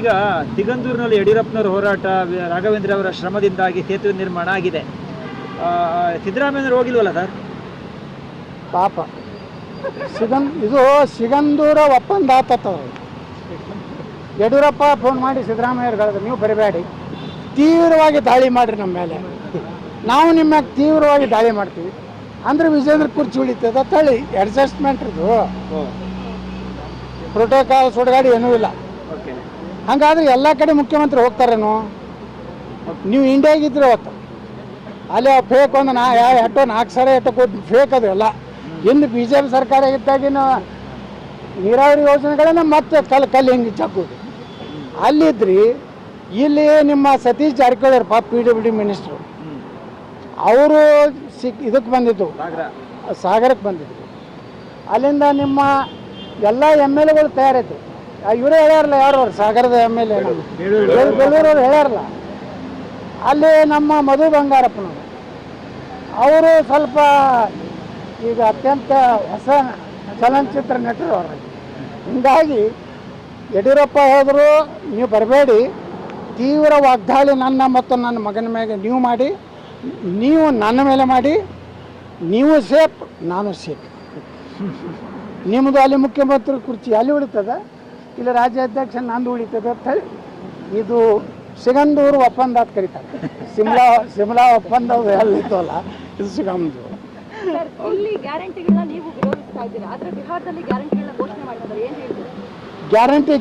ಈಗ ಸಿಗಂದೂರಿನಲ್ಲಿ ಯಡಿಯೂರಪ್ಪನವರ ಹೋರಾಟ ರಾಘವೇಂದ್ರ ಅವರ ಶ್ರಮದಿಂದಾಗಿ ಸೇತುವೆ ನಿರ್ಮಾಣ ಆಗಿದೆ. ಸಿದ್ದರಾಮಯ್ಯನವರು ಹೋಗಿಲ್ವಲ್ಲ ಸರ್? ಪಾಪ. ಸಿಗನ್ ಇದು ಸಿಗಂದೂರ ಒಪ್ಪಂದ ಯಡಿಯೂರಪ್ಪ ಫೋನ್ ಮಾಡಿ ಸಿದ್ದರಾಮಯ್ಯರ್ಗಳಿಗೆ ನೀವು ಬರಬೇಡಿ. ತೀವ್ರವಾಗಿ ದಾಳಿ ಮಾಡಿರಿ ನಮ್ಮ ಮೇಲೆ. ನಾವು ನಿಮ್ಮ ತೀವ್ರವಾಗಿ ದಾಳಿ ಮಾಡ್ತೀವಿ. ಅಂದ್ರೆ ವಿಜೇಂದ್ರ ಕುರ್ಚಿ ಉಳಿತದ ತಳಿ ಅಡ್ಜಸ್ಟ್ಮೆಂಟ್ ಇದು ಪ್ರೋಟೋಕಾಲ್ ಸುಡಗಾಡಿ ಏನೂ ಇಲ್ಲ. ಓಕೆ ಹಂಗಾದ್ರೆ ಎಲ್ಲ ಕಡೆ ಮುಖ್ಯಮಂತ್ರಿ ಹೋಗ್ತಾರೇನು? ನೀವು ಇಂಡಿಯಾಗಿದ್ರೆ ಅವತ್ತು ಅಲ್ಲಿ ಫೇಕ್ ಒಂದು ನಾ ಯಾವ ಎಷ್ಟೋ ನಾಲ್ಕು ಸಾವಿರ ಎಷ್ಟೋ ಕೊಟ್ಟು ಫೇಕ್ ಅದು ಎಲ್ಲ. ಇನ್ನು ಬಿ ಜೆ ಪಿ ಸರ್ಕಾರ ಇದ್ದಾಗಿನ ನೀರಾವರಿ ಯೋಜನೆಗಳನ್ನ ಮತ್ತೆ ಕಲ್ ಕಲ್ಲು ಹಿಂಗೆ ಚಕ್ಕೋದು ಅಲ್ಲಿದ್ರಿ ಇಲ್ಲಿ ನಿಮ್ಮ ಸತೀಶ್ ಜಾರಕಿಹೊಳಿ ಪಾಪ ಪಿ ಡಬ್ಲ್ಯೂ ಡಿ ಮಿನಿಸ್ಟ್ರು ಅವರು ಸಿಕ್ ಇದಕ್ಕೆ ಬಂದಿದ್ದು. ಸಾಗರ. ಸಾಗರಕ್ಕೆ ಬಂದಿದ್ರು. ಅಲ್ಲಿಂದ ನಿಮ್ಮ ಎಲ್ಲ ಎಂ ಎಲ್ ಎಗಳು ತಯಾರೈತೆ ಇವರೇ ಹೇಳ್ಯಾರಲ್ಲ ಯಾರು ಅವ್ರು? ಸಾಗರದ ಎಂ ಎಲ್ ಎ ಬೆಳೂರವ್ರು ಹೇಳ್ಯಾರಲ್ಲ. ಅಲ್ಲಿ ನಮ್ಮ ಮಧು ಬಂಗಾರಪ್ಪನವರು. ಅವರು ಸ್ವಲ್ಪ ಈಗ ಅತ್ಯಂತ ಹೊಸ ಚಲನಚಿತ್ರ ನಟರು ಅವರು. ಹೀಗಾಗಿ ಯಡಿಯೂರಪ್ಪ ಹೋದರು ನೀವು ಬರಬೇಡಿ. ತೀವ್ರ ವಾಗ್ದಾಳಿ ನನ್ನ ಮತ್ತು ನನ್ನ ಮಗನ ಮೇಲೆ ನೀವು ಮಾಡಿ. ನೀವು ನನ್ನ ಮೇಲೆ ಮಾಡಿ. ನೀವು ಸೇಫ್ ನಾನು ಸೇಫ್. ನಿಮ್ಮದು ಅಲ್ಲಿ ಮುಖ್ಯಮಂತ್ರಿ ಕುರ್ಚಿ ಅಲ್ಲಿ ಉಳಿತದ? ಇಲ್ಲ ರಾಜ್ಯಾಧ್ಯಕ್ಷ ನಂದು ಉಳಿತದೆ ಅಂತ ಹೇಳಿ. ಇದು ಸಿಗಂದೂರು ಒಪ್ಪಂದ ಅಂತ ಕರೀತಾರೆ. ಸಿಮ್ಲಾ ಸಿಮ್ಲಾ ಒಪ್ಪಂದ ಅಲ್ಲಿತ್ತಲ್ಲ ಇದು ಸಿಗಂದೂರು. ಇಲ್ಲಿ ಗ್ಯಾರಂಟಿಗಳನ್ನ ನೀವು ವಿರೋಧಿಸ್ತಾ ಇದ್ದೀರಾ? ಆದ್ರೆ ಬಿಹಾರದಲ್ಲಿ ಗ್ಯಾರಂಟಿಗಳನ್ನ ಘೋಷಣೆ ಮಾಡಿದ್ದಾರೆ ಏನ್ ಹೇಳ್ತೀರಾ? ಗ್ಯಾರಂಟಿ